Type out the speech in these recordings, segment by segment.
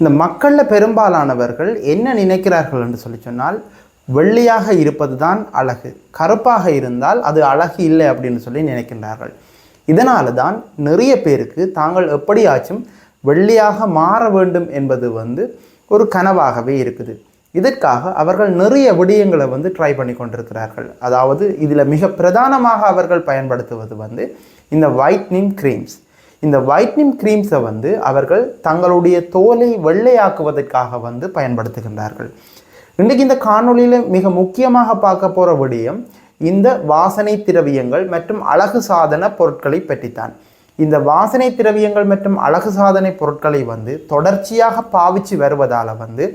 இந்த மக்களில் பெரும்பாலானவர்கள் என்ன நினைக்கிறார்கள் என்று சொல்லி சொன்னால் வெள்ளையாக இருப்பது தான் அழகு கருப்பாக இருந்தால் அது அழகு இல்லை அப்படின்னு சொல்லி நினைக்கின்றார்கள். இதனால தான் நிறைய பேருக்கு தாங்கள் எப்படியாச்சும் வெள்ளையாக மாற வேண்டும் என்பது வந்து ஒரு கனவாகவே இருக்குது. இதற்காக அவர்கள் நிறைய விடயங்களை வந்து ட்ரை பண்ணி கொண்டிருக்கிறார்கள். அதாவது இதில் மிக பிரதானமாக அவர்கள் பயன்படுத்துவது வந்து இந்த ஒயிட்னிங் க்ரீம்ஸ் இந்த ஒயிட்னிங் க்ரீம்ஸை வந்து அவர்கள் தங்களுடைய தோலை வெள்ளையாக்குவதற்காக வந்து பயன்படுத்துகின்றார்கள். இன்றைக்கு இந்த காணொலியில் மிக முக்கியமாக பார்க்க போகிற விடயம் இந்த வாசனை திரவியங்கள் மற்றும் அழகு சாதன பொருட்களை பற்றித்தான். இந்த வாசனை திரவியங்கள் மற்றும் அழகு சாதனை பொருட்களை வந்து தொடர்ச்சியாக பாவிச்சு வருவதால் வந்து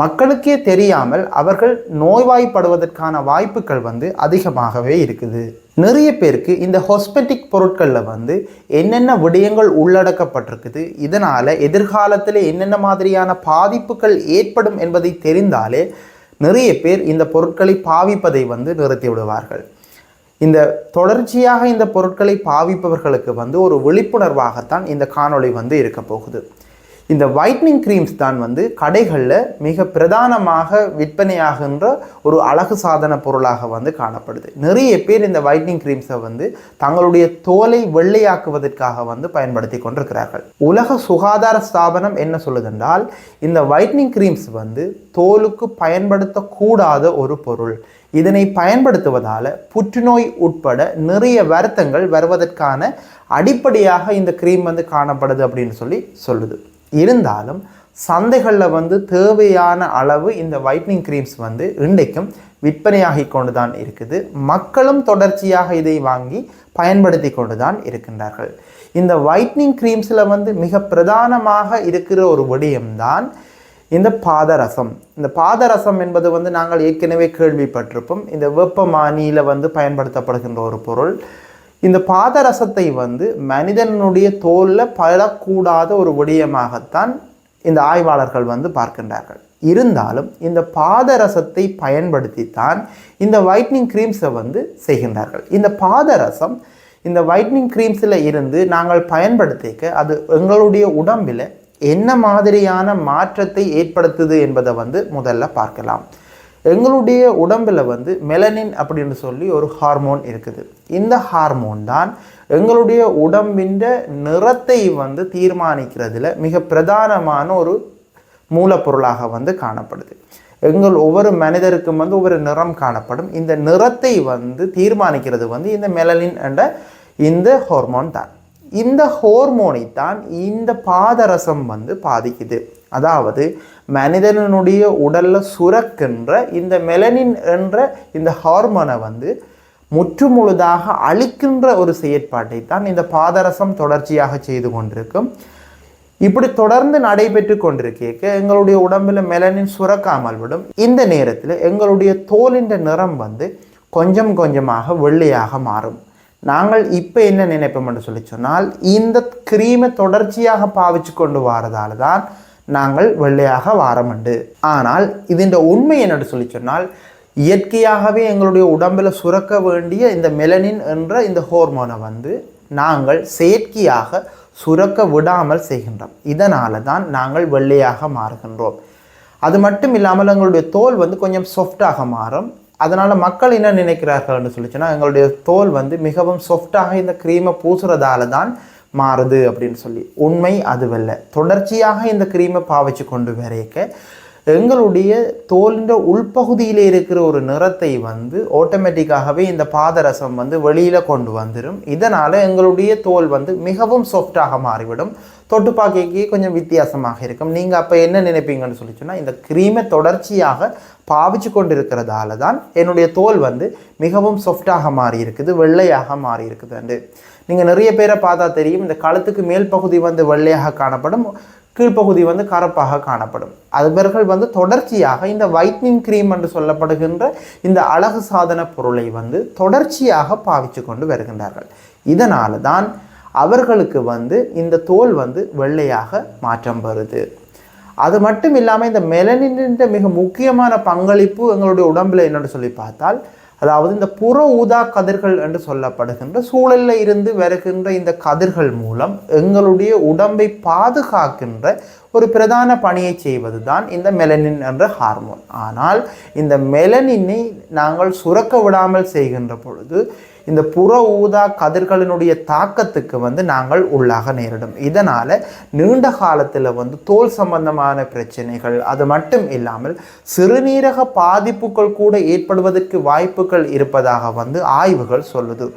மக்களுக்கே தெரியாமல் அவர்கள் நோய்வாய்ப்படுவதற்கான வாய்ப்புகள் வந்து அதிகமாகவே இருக்குது. நிறைய பேருக்கு இந்த ஹாஸ்பெட்டிக் பொருட்களில் வந்து என்னென்ன விடயங்கள் உள்ளடக்கப்பட்டிருக்குது இதனால் எதிர்காலத்தில் என்னென்ன மாதிரியான பாதிப்புகள் ஏற்படும் என்பதை தெரிந்தாலே நிறைய பேர் இந்த பொருட்களை பாவிப்பதை வந்து நிறுத்தி விடுவார்கள். இந்த தொடர்ச்சியாக இந்த பொருட்களை பாவிப்பவர்களுக்கு வந்து ஒரு விழிப்புணர்வாகத்தான் இந்த காணொளி வந்து இருக்க போகுது. இந்த ஒயிட்னிங் க்ரீம்ஸ் தான் வந்து கடைகளில் மிக பிரதானமாக விற்பனையாகின்ற ஒரு அழகு சாதன பொருளாக வந்து காணப்படுது. நிறைய பேர் இந்த ஒயிட்னிங் க்ரீம்ஸை வந்து தங்களுடைய தோலை வெள்ளையாக்குவதற்காக வந்து பயன்படுத்தி கொண்டிருக்கிறார்கள். உலக சுகாதார ஸ்தாபனம் என்ன சொல்லுதென்றால் இந்த ஒயிட்னிங் க்ரீம்ஸ் வந்து தோலுக்கு பயன்படுத்தக்கூடாத ஒரு பொருள். இதனை பயன்படுத்துவதால் புற்றுநோய் உட்பட நிறைய வருத்தங்கள் வருவதற்கான அடிப்படையாக இந்த க்ரீம் வந்து காணப்படுது அப்படின்னு சொல்லி சொல்லுது. இருந்தாலும் சந்தைகளில் வந்து தேவையான அளவு இந்த ஒயிட்னிங் க்ரீம்ஸ் வந்து இன்றைக்கும் விற்பனையாகி கொண்டு தான் இருக்குது. மக்களும் தொடர்ச்சியாக இதை வாங்கி பயன்படுத்தி கொண்டு தான் இருக்கின்றார்கள். இந்த ஒயிட்னிங் க்ரீம்ஸில் வந்து மிக பிரதானமாக இருக்கிற ஒரு விடயம்தான் இந்த பாதரசம். இந்த பாதரசம் என்பது வந்து நாங்கள் ஏற்கனவே கேள்விப்பட்டிருப்போம். இந்த வெப்பமானியில் வந்து பயன்படுத்தப்படுகின்ற ஒரு பொருள். இந்த பாதரசத்தை வந்து மனிதனுடைய தோலில் படக்கூடாத ஒரு விடயமாகத்தான் இந்த ஆய்வாளர்கள் வந்து பார்க்கின்றார்கள். இருந்தாலும் இந்த பாதரசத்தை பயன்படுத்தித்தான் இந்த ஒயிட்னிங் க்ரீம்ஸை வந்து செய்கின்றார்கள். இந்த பாதரசம் இந்த ஒயிட்னிங் க்ரீம்ஸில் இருந்து நாங்கள் பயன்படுத்திக்க அது எங்களுடைய உடம்பில் என்ன மாதிரியான மாற்றத்தை ஏற்படுத்துது என்பதை வந்து முதல்ல பார்க்கலாம். எங்களுடைய உடம்பில் வந்து மெலனின் அப்படின்னு சொல்லி ஒரு ஹார்மோன் இருக்குது. இந்த ஹார்மோன் தான் எங்களுடைய உடம்பின் நிறத்தை வந்து தீர்மானிக்கிறதுல மிக பிரதானமான ஒரு மூலப்பொருளாக வந்து காணப்படுது. எங்கள் ஒவ்வொரு மனிதருக்கும் வந்து ஒவ்வொரு நிறம் காணப்படும். இந்த நிறத்தை வந்து தீர்மானிக்கிறது வந்து இந்த மெலனின் என்ற இந்த ஹார்மோன் தான். இந்த ஹோர்மோனை தான் இந்த பாதரசம் வந்து பாதிக்குது. அதாவது மனிதனுடைய உடலில் சுரக்கின்ற இந்த மெலனின் என்ற இந்த ஹார்மோனை வந்து முற்றுமுழுதாக அழிக்கின்ற ஒரு செயற்பாட்டை தான் இந்த பாதரசம் தொடர்ச்சியாக செய்து கொண்டிருக்கும். இப்படி தொடர்ந்து நடைபெற்று கொண்டிருக்க எங்களுடைய உடம்பில் மெலனின் சுரக்காமல் விடும். இந்த நேரத்தில் எங்களுடைய தோலின் நிறம் வந்து கொஞ்சம் கொஞ்சமாக வெள்ளையாக மாறும். நாங்கள் இப்போ என்ன நினைப்போம் என்று சொல்லி சொன்னால் இந்த கிரீமை தொடர்ச்சியாக பாவிச்சு கொண்டு வரதால் தான் நாங்கள் வெள்ளையாக வாரமுண்டு. ஆனால் இதன் உண்மை என்னென்னு சொல்லி சொன்னால் இயற்கையாகவே எங்களுடைய உடம்பில் சுரக்க வேண்டிய இந்த மெலனின் என்ற இந்த ஹோர்மோனை வந்து நாங்கள் செயற்கையாக சுரக்க விடாமல் செய்கின்றோம். இதனால தான் நாங்கள் வெள்ளையாக மாறுகின்றோம். அது மட்டும் இல்லாமல் எங்களுடைய தோல் வந்து கொஞ்சம் சாஃப்டாக மாறும். அதனால் மக்கள் என்ன நினைக்கிறார்கள்னு சொல்லிச்சுன்னா எங்களுடைய தோல் வந்து மிகவும் சாஃப்டாக இந்த க்ரீமை பூசுறதால தான் மாறுது அப்படின்னு சொல்லி. உண்மை அதுவல்ல. தொடர்ச்சியாக இந்த க்ரீமை பாவிச்சு கொண்டு வரைக்க எங்களுடைய தோலின்ற உள்பகுதியில் இருக்கிற ஒரு நிறத்தை வந்து ஆட்டோமேட்டிக்காகவே இந்த பாதரசம் வந்து வெளியில் கொண்டு வந்துடும் இதனால் எங்களுடைய தோல் வந்து மிகவும் சாஃப்டாக மாறிவிடும். தொட்டு கொஞ்சம் வித்தியாசமாக இருக்கும். நீங்கள் அப்போ என்ன நினைப்பீங்கன்னு சொல்லி சொன்னால் இந்த க்ரீமை தொடர்ச்சியாக பாவிச்சு கொண்டு இருக்கிறதால தான் என்னுடைய தோல் வந்து மிகவும் சாஃப்டாக மாறி இருக்குது வெள்ளையாக மாறி இருக்குது நீங்கள் நிறைய பேரை பார்த்தா தெரியும். இந்த கழுத்துக்கு மேல் பகுதி வந்து வெள்ளையாக காணப்படும் கீழ்ப்பகுதி வந்து கருப்பாக காணப்படும். அவர்கள் வந்து தொடர்ச்சியாக இந்த வைட்னிங் க்ரீம் என்று சொல்லப்படுகின்ற இந்த அழகு சாதன பொருளை வந்து தொடர்ச்சியாக பாவிச்சு கொண்டு வருகின்றார்கள். இதனால தான் அவர்களுக்கு வந்து இந்த தோல் வந்து வெள்ளையாக மாற்றம் வருது. அது மட்டும் இல்லாமல் இந்த மெலனின் மிக முக்கியமான பங்களிப்பு எங்களுடைய உடம்பில் என்னென்னு சொல்லி பார்த்தால் அதாவது இந்த புற ஊதா கதிர்கள் என்று சொல்லப்படுகின்ற சூழலில் இருந்து வருகின்ற இந்த கதிர்கள் மூலம் எங்களுடைய உடம்பை பாதுகாக்கின்ற ஒரு பிரதான பணியை செய்வது தான் இந்த மெலனின் என்ற ஹார்மோன் ஆனால் இந்த மெலனினை நாங்கள் சுரக்க விடாமல் செய்கின்ற பொழுது இந்த புற ஊதா கதிர்களினுடைய தாக்கத்துக்கு வந்து நாங்கள் உள்ளாக நேரிடும். இதனால் நீண்ட காலத்தில் வந்து தோல் சம்பந்தமான பிரச்சனைகள் அது மட்டும் இல்லாமல் சிறுநீரக பாதிப்புகள் கூட ஏற்படுவதற்கு வாய்ப்புகள் இருப்பதாக வந்து ஆய்வுகள் சொல்லுது.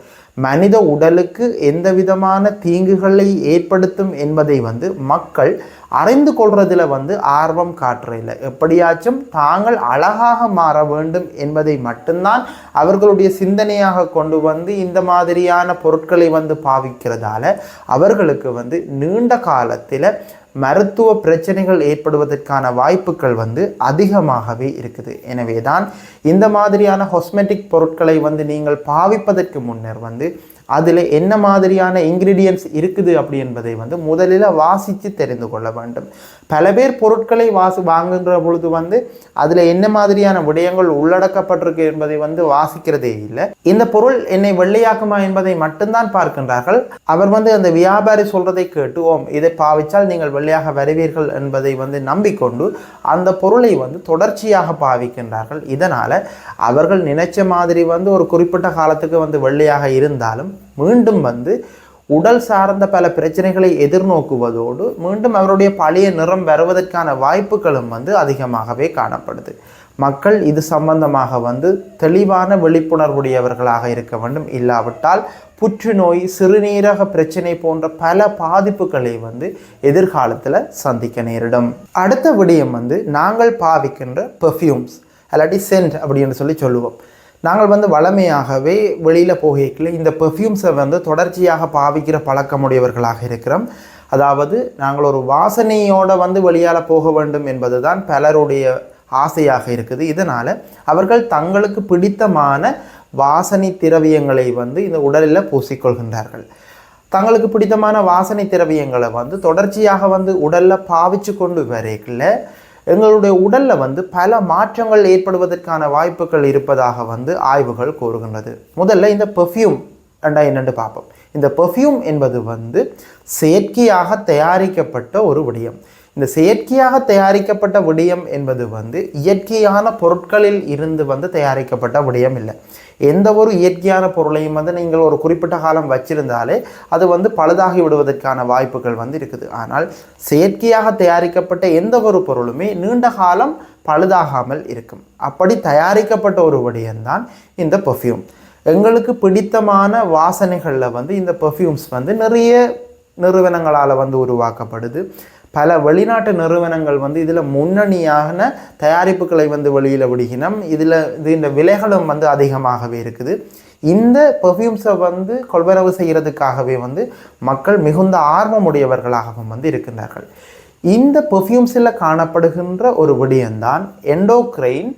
மனித உடலுக்கு எந்த விதமான தீங்குகளை ஏற்படுத்தும் என்பதை வந்து மக்கள் அறிந்து கொள்வதில் வந்து ஆர்வம் காட்டுறதில்லை. எப்படியாச்சும் தாங்கள் அழகாக மாற வேண்டும் என்பதை மட்டும்தான் அவர்களுடைய சிந்தனையாக கொண்டு வந்து இந்த மாதிரியான பொருட்களை வந்து பாவிக்கிறதால அவர்களுக்கு வந்து நீண்ட காலத்தில் மருத்துவ பிரச்சனைகள் ஏற்படுவதற்கான வாய்ப்புகள் வந்து அதிகமாகவே இருக்குது. எனவே தான் இந்த மாதிரியான ஹொஸ்மெட்டிக் பொருட்களை வந்து நீங்கள் பாவிப்பதற்கு முன்னர் வந்து அதில் என்ன மாதிரியான இன்க்ரீடியன்ஸ் இருக்குது அப்படி என்பதை வந்து முதலில் வாசித்து தெரிந்து கொள்ள வேண்டும். பல பேர் பொருட்களை வாசி வாங்குகிற பொழுது வந்து அதில் என்ன மாதிரியான விடயங்கள் உள்ளடக்கப்பட்டிருக்கு என்பதை வந்து வாசிக்கிறதே இல்லை. இந்த பொருள் என்னை வெள்ளையாக்குமா என்பதை மட்டும்தான் பார்க்கின்றார்கள். அவர் வந்து அந்த வியாபாரி சொல்கிறதை கேட்டு ஓம் இதை பாவிச்சால் நீங்கள் வெள்ளையாக வருவீர்கள் என்பதை வந்து நம்பிக்கொண்டு அந்த பொருளை வந்து தொடர்ச்சியாக பாவிக்கின்றார்கள். இதனால் அவர்கள் நினைச்ச மாதிரி வந்து ஒரு குறிப்பிட்ட காலத்துக்கு வந்து வெள்ளையாக இருந்தாலும் மீண்டும் வந்து உடல் சார்ந்த பல பிரச்சனைகளை எதிர்நோக்குவதோடு மீண்டும் அவருடைய பழைய நிறம் வருவதற்கான வாய்ப்புகளும் வந்து அதிகமாகவே காணப்படுது. மக்கள் இது சம்பந்தமாக வந்து தெளிவான விழிப்புணர்வுடையவர்களாக இருக்க வேண்டும். இல்லாவிட்டால் புற்றுநோய் சிறுநீரக பிரச்சனை போன்ற பல பாதிப்புகளை வந்து எதிர்காலத்தில் சந்திக்க நேரிடும். அடுத்த விடயம் வந்து நாங்கள் பாவிக்கின்ற பெர்ஃப்யூம்ஸ் அல்லாட்டி சென்ட் அப்படின்னு சொல்லி சொல்லுவோம். நாங்கள் வந்து வளமையாகவே வெளியில் போகைக்குள்ள இந்த பெர்ஃப்யூம்ஸை வந்து தொடர்ச்சியாக பாவிக்கிற பழக்கமுடையவர்களாக இருக்கிறோம். அதாவது நாங்கள் ஒரு வாசனையோடு வந்து வெளியால் போக வேண்டும் என்பது தான் பலருடைய ஆசையாக இருக்குது. இதனால் அவர்கள் தங்களுக்கு பிடித்தமான வாசனை திரவியங்களை வந்து இந்த உடலில் பூசிக்கொள்கின்றார்கள். தங்களுக்கு பிடித்தமான வாசனை திரவியங்களை வந்து தொடர்ச்சியாக வந்து உடலில் பாவிச்சு கொண்டு வரைக்குள்ள எங்களுடைய உடலில் வந்து பல மாற்றங்கள் ஏற்படுவதற்கான வாய்ப்புகள் இருப்பதாக வந்து ஆய்வுகள் கூறுகின்றது. முதல்ல இந்த பெர்ஃப்யூம் ரெண்டா என்னென்று பார்ப்போம். இந்த பெர்ஃப்யூம் என்பது வந்து செயற்கையாக தயாரிக்கப்பட்ட ஒரு விடயம். இந்த செயற்கையாக தயாரிக்கப்பட்ட விடயம் என்பது வந்து இயற்கையான பொருட்களில் இருந்து வந்து தயாரிக்கப்பட்ட விடயம் இல்லை. எந்த ஒரு இயற்கையான பொருளையும் வந்து நீங்கள் ஒரு குறிப்பிட்ட காலம் வச்சிருந்தாலே அது வந்து பழுதாகி விடுவதற்கான வாய்ப்புகள் வந்து இருக்குது. ஆனால் செயற்கையாக தயாரிக்கப்பட்ட எந்த ஒரு பொருளுமே நீண்ட காலம் பழுதாகாமல் இருக்கும். அப்படி தயாரிக்கப்பட்ட ஒரு விடயம்தான் இந்த பெர்ஃப்யூம் எங்களுக்கு பிடித்தமான வாசனைகளில் வந்து இந்த பெர்ஃப்யூம்ஸ் வந்து நிறைய நிறுவனங்களால் வந்து உருவாக்கப்படுது. பல வெளிநாட்டு நிறுவனங்கள் வந்து இதில் முன்னணியான தயாரிப்புகளை வந்து வெளியில் விடுகினம் இதில் இது இந்த விலைகளும் வந்து அதிகமாகவே இருக்குது. இந்த பெர்ஃப்யூம்ஸை வந்து கொள்வரவு செய்கிறதுக்காகவே வந்து மக்கள் மிகுந்த ஆர்வமுடையவர்களாகவும் வந்து இருக்கின்றார்கள். இந்த பெர்ஃப்யூம்ஸில் காணப்படுகின்ற ஒரு விடயம்தான் எண்டோக்ரைன்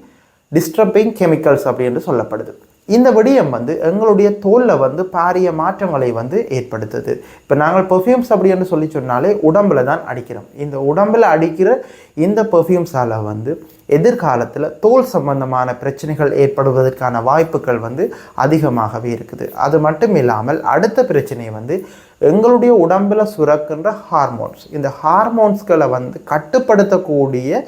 டிஸ்டர்பிங் கெமிக்கல்ஸ் அப்படின்னு சொல்லப்படுது. இந்த விடயம் வந்து எங்களுடைய தோலில் வந்து பாரிய மாற்றங்களை வந்து ஏற்படுத்துது. இப்போ நாங்கள் பெர்ஃப்யூம்ஸ் அப்படின்னு சொல்லி சொன்னாலே உடம்பில் தான் அடிக்கிறோம். இந்த உடம்பில் அடிக்கிற இந்த பெர்ஃப்யூம்ஸால் வந்து எதிர்காலத்தில் தோல் சம்பந்தமான பிரச்சனைகள் ஏற்படுவதற்கான வாய்ப்புகள் வந்து அதிகமாகவே இருக்குது. அது மட்டும் இல்லாமல் அடுத்த பிரச்சனை வந்து எங்களுடைய உடம்பில் சுரக்கின்ற ஹார்மோன்ஸ் இந்த ஹார்மோன்ஸ்களை வந்து கட்டுப்படுத்தக்கூடிய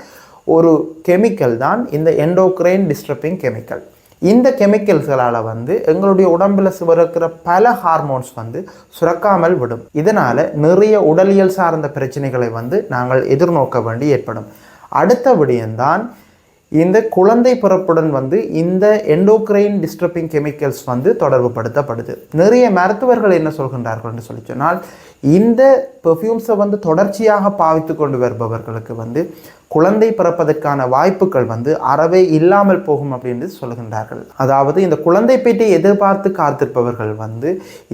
ஒரு கெமிக்கல் தான் இந்த எண்டோக்ரைன் டிஸ்டர்பிங் கெமிக்கல் இந்த கெமிக்கல்ஸ்களால் வந்து எங்களுடைய உடம்பில் சுவருக்கிற பல ஹார்மோன்ஸ் வந்து சுரக்காமல் விடும். இதனால் நிறைய உடலியல் சார்ந்த பிரச்சனைகளை வந்து நாங்கள் எதிர்நோக்க வேண்டி ஏற்படும். அடுத்த விடயம்தான் இந்த குழந்தை பிறப்புடன் வந்து இந்த எண்டோக்ரைன் டிஸ்டர்பிங் கெமிக்கல்ஸ் வந்து தொடர்பு படுத்தப்படுது நிறைய மருத்துவர்கள் என்ன சொல்கின்றார்கள் என்று சொல்லி சொன்னால் இந்த பெர்ஃப்யூம்ஸை வந்து தொடர்ச்சியாக பாவித்து கொண்டு வருபவர்களுக்கு வந்து குழந்தை பிறப்பதற்கான வாய்ப்புகள் வந்து அறவே இல்லாமல் போகும் அப்படின்னு சொல்கின்றார்கள். அதாவது இந்த குழந்தை பேட்டை எதிர்பார்த்து காத்திருப்பவர்கள் வந்து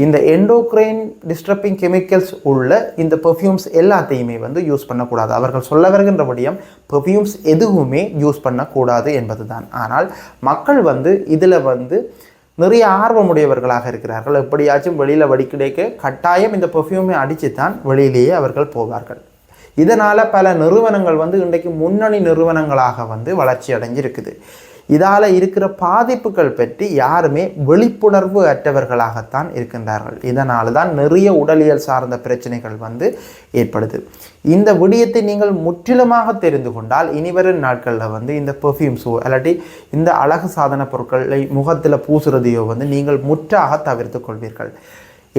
இந்த எண்டோக்ரைன் டிஸ்டர்பிங் கெமிக்கல்ஸ் உள்ள இந்த பெர்ஃப்யூம்ஸ் எல்லாத்தையுமே வந்து யூஸ் பண்ணக்கூடாது. அவர்கள் சொல்ல வருகின்றபடியும் பெர்ஃப்யூம்ஸ் எதுவுமே யூஸ் பண்ண பண்ணக்கூடாது என்பதுதான். ஆனால் மக்கள் வந்து இதில் வந்து நிறைய ஆர்வமுடையவர்களாக இருக்கிறார்கள். எப்படியாச்சும் வெளியில் வடிக்கிடைக்க கட்டாயம் இந்த பெர்ஃப்யூமை அடித்து தான் வெளியிலேயே அவர்கள் போவார்கள். இதனால் பல நிறுவனங்கள் வந்து இன்றைக்கு முன்னணி நிறுவனங்களாக வந்து வளர்ச்சி அடைஞ்சிருக்குது. இதால் இருக்கிற பாதிப்புகள் பற்றி யாருமே விழிப்புணர்வு அற்றவர்களாகத்தான் இருக்கின்றார்கள். இதனால் தான் நிறைய உடலியல் சார்ந்த பிரச்சனைகள் வந்து ஏற்படுது. இந்த விடயத்தை நீங்கள் முற்றிலுமாக தெரிந்து கொண்டால் இனிவரும் நாட்களில் வந்து இந்த பெர்ஃப்யூம்ஸோ இல்லாட்டி இந்த அழகு சாதன பொருட்களை முகத்தில் பூசுறதையோ வந்து நீங்கள் முற்றாக தவிர்த்து கொள்வீர்கள்.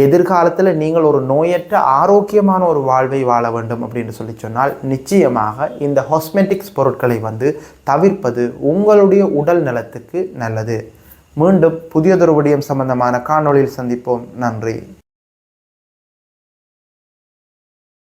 எதிர்காலத்தில் நீங்கள் ஒரு நோயற்ற ஆரோக்கியமான ஒரு வாழ்வை வாழ வேண்டும் அப்படின்னு சொல்லி சொன்னால் நிச்சயமாக இந்த ஹாஸ்மெட்டிக்ஸ் பொருட்களை வந்து தவிர்ப்பது உங்களுடைய உடல் நலத்துக்கு நல்லது. மீண்டும் புதியதொரு விடயம் சம்பந்தமான காணொளியில் சந்திப்போம். நன்றி.